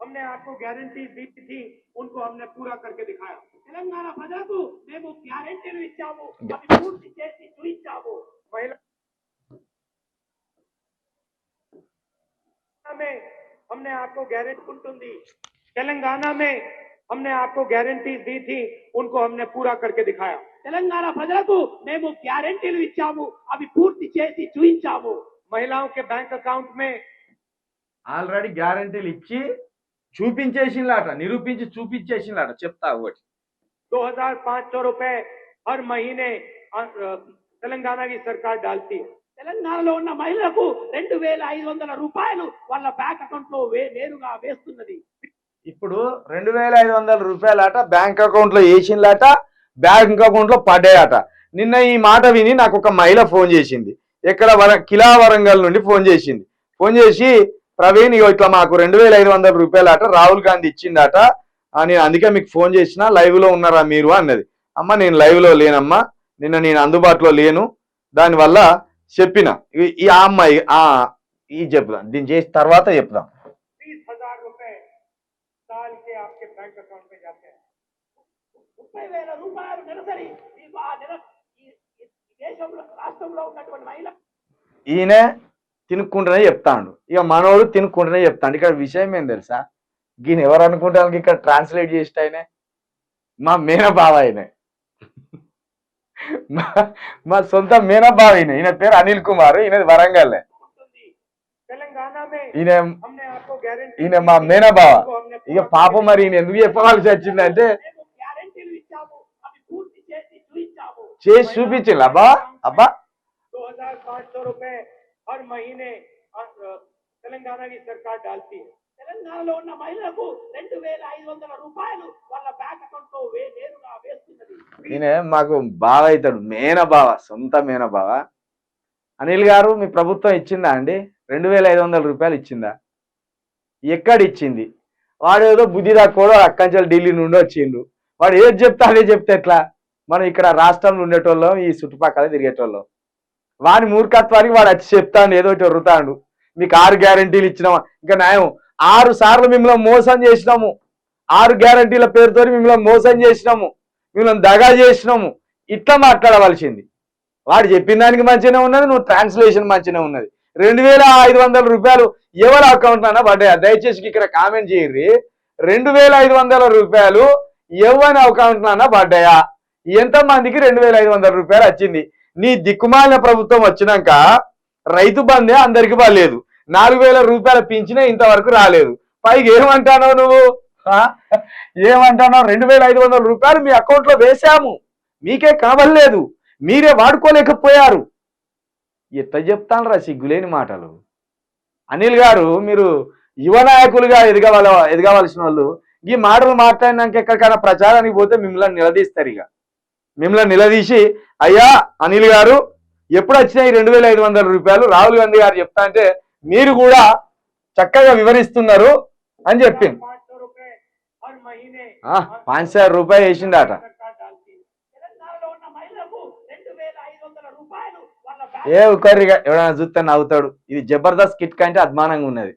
हमने आपको गारंटी दी थी उनको हमने पूरा करके दिखाया తెలంగాణ ప్రజలకు మేము గ్యారెంటీలు ఇచ్చాము అవి పూర్తి చేసి చూపించాము महिला में हमने आपको गारंटी ఉంటుంది तेलंगाना में हमने आपको गारंटी दी थी उनको हमने पूरा करके दिखाया తెలంగాణ ప్రజలకు మేము గ్యారెంటీలు ఇచ్చాము అవి పూర్తి చేసి చూపించాము महिलाओं के बैंक अकाउंट में ఆల్రెడీ గ్యారంటీలు ఇచ్చి చూపించేసింలాట నిరూపించి చూపించేసింలాట చెప్తా ఒకటి. రూపాయ తెలంగాణకి సర్కార్ తెలంగాణలో ఉన్న మహిళలకు రెండు వేల ఐదు వందల రూపాయలు వాళ్ళ బ్యాంక్ అకౌంట్లో నేరుగా వేస్తున్నది. ఇప్పుడు రెండు వేల ఐదు వందల రూపాయలట బ్యాంక్ అకౌంట్లో వేసిందట బ్యాంక్ అకౌంట్లో పడ్డాయట. నిన్న ఈ మాట విని నాకు ఒక మహిళ ఫోన్ చేసింది. ఎక్కడ వర కిలా వరంగల్ నుండి ఫోన్ చేసింది. ఫోన్ చేసి ప్రవీణ్ ఇగో ఇట్లా మాకు రెండు వేల ఐదు వందల అట రాహుల్ గాంధీ ఇచ్చిండట. నేను అందుకే మీకు ఫోన్ చేసిన లైవ్లో ఉన్నారా మీరు అన్నది. అమ్మ నేను లైవ్లో లేనమ్మా నిన్న నేను అందుబాటులో లేను. దానివల్ల చెప్పిన ఈ ఆ అమ్మాయి ఈ చెప్దాం దీని చేసిన తర్వాత చెప్దాం. ఈయనే తినుక్కుంటూనే చెప్తాడు. ఇక మనోడు తినుక్కుంటూనే చెప్తాడు. ఇక్కడ విషయం ఏం తెలుసా? దీని ఎవరు అనుకుంటానికి ఇక్కడ ట్రాన్స్లేట్ చేసి ఆయనే మా మేనబావ ఆయనే. మా సొంత మేనబావ ఈయన. ఈయన పేరు అనిల్ కుమార్. ఈయనది వరంగల్. ఈయన ఈయన మా మేనబావ. ఇక పాప మరి ఈయన ఎందుకు చెప్పవలసి వచ్చిందంటే చేసి చూపించింది అబ్బా? అబ్బా? महीने अ, अ, तेलंगाना की सरकार डालती है తెలంగాణలో ఉన్న మహిళలకు రెండు వేల ఐదు వందల రూపాయలు వాళ్ళ బ్యాంక్ అకౌంట్ లో వే నేరుగా వేస్తున్నది ఈయన మాకు బావ అవుతాడు మేనబావ సొంత మేనబావ అనిల్ గారు మీ ప్రభుత్వం ఇచ్చిందా అండి రెండు వేల ఐదు వందల రూపాయలు ఇచ్చిందా ఎక్కడ ఇచ్చింది వాడు ఏదో బుద్ధి తక్కువ అక్కంచెలు ఢిల్లీ నుండి వచ్చిండు వాడు ఏది చెప్తా అదే చెప్తే ఎట్లా మనం ఇక్కడ రాష్ట్రంలో ఉండేటోళ్ళం ఈ చుట్టుపక్కల తిరిగేటోళ్ళం వాని మూర్ఖత్వానికి వాడు వచ్చి చెప్తాడు ఏదో ఒకటి మీకు ఆరు గ్యారంటీలు ఇచ్చినామా? ఇంకా న్యాయం. ఆరు సార్లు మిమ్మల్ని మోసం చేసినాము. ఆరు గ్యారంటీల పేరుతో మిమ్మల్ని మోసం చేసినాము. మిమ్మల్ని దగా చేసినాము. ఇట్లా మాట్లాడవలసింది. వాడు చెప్పిన దానికి మంచిగానే ఉన్నది నువ్వు ట్రాన్స్లేషన్ మంచిగానే ఉన్నది. రెండు వేల ఐదు వందల రూపాయలు ఎవరి అకౌంట్ అయినా పడ్డాయా? దయచేసి ఇక్కడ కామెంట్ చేయర్రి. రెండు వేల ఐదు వందల రూపాయలు ఎవరి అకౌంట్ అన్నా పడ్డాయా? ఎంత మందికి రెండు వేల ఐదు వందల రూపాయలు వచ్చింది? నీ దిక్కుమాలిన ప్రభుత్వం వచ్చినాక రైతు బందే అందరికి పడలేదు. నాలుగు వేల రూపాయల పింఛనే ఇంతవరకు రాలేదు. పైకి ఏమంటానో నువ్వు? ఏమంటానో? రెండు వేల ఐదు వందల రూపాయలు మీ అకౌంట్లో వేశాము. మీకే కావలేదు మీరే వాడుకోలేకపోయారు. ఎట్లా చెప్తాను రా సిగ్గులేని మాటలు? అనిల్ గారు మీరు యువ నాయకులుగా ఎదగవల ఎదగవలసిన వాళ్ళు ఈ మాటలు మాట్లాడినాక ఎక్కడికైనా ప్రచారానికి పోతే మిమ్మల్ని నిలదీస్తారు ఇక. మిమ్మల్ని నిలదీసి అయ్యా అనిల్ గారు ఎప్పుడు వచ్చినాయి రెండు వేల ఐదు వందల రూపాయలు? రాహుల్ గాంధీ గారు చెప్తా అంటే మీరు కూడా చక్కగా వివరిస్తున్నారు అని చెప్పింది. పాంచ సార్ రూపాయి వేసిండట. ఏ ఒక్కరిగా ఎవడైనా చూస్తే నవ్వుతాడు. ఇది జబర్దస్త్ కిట్ కంటే అద్మానంగా ఉన్నది.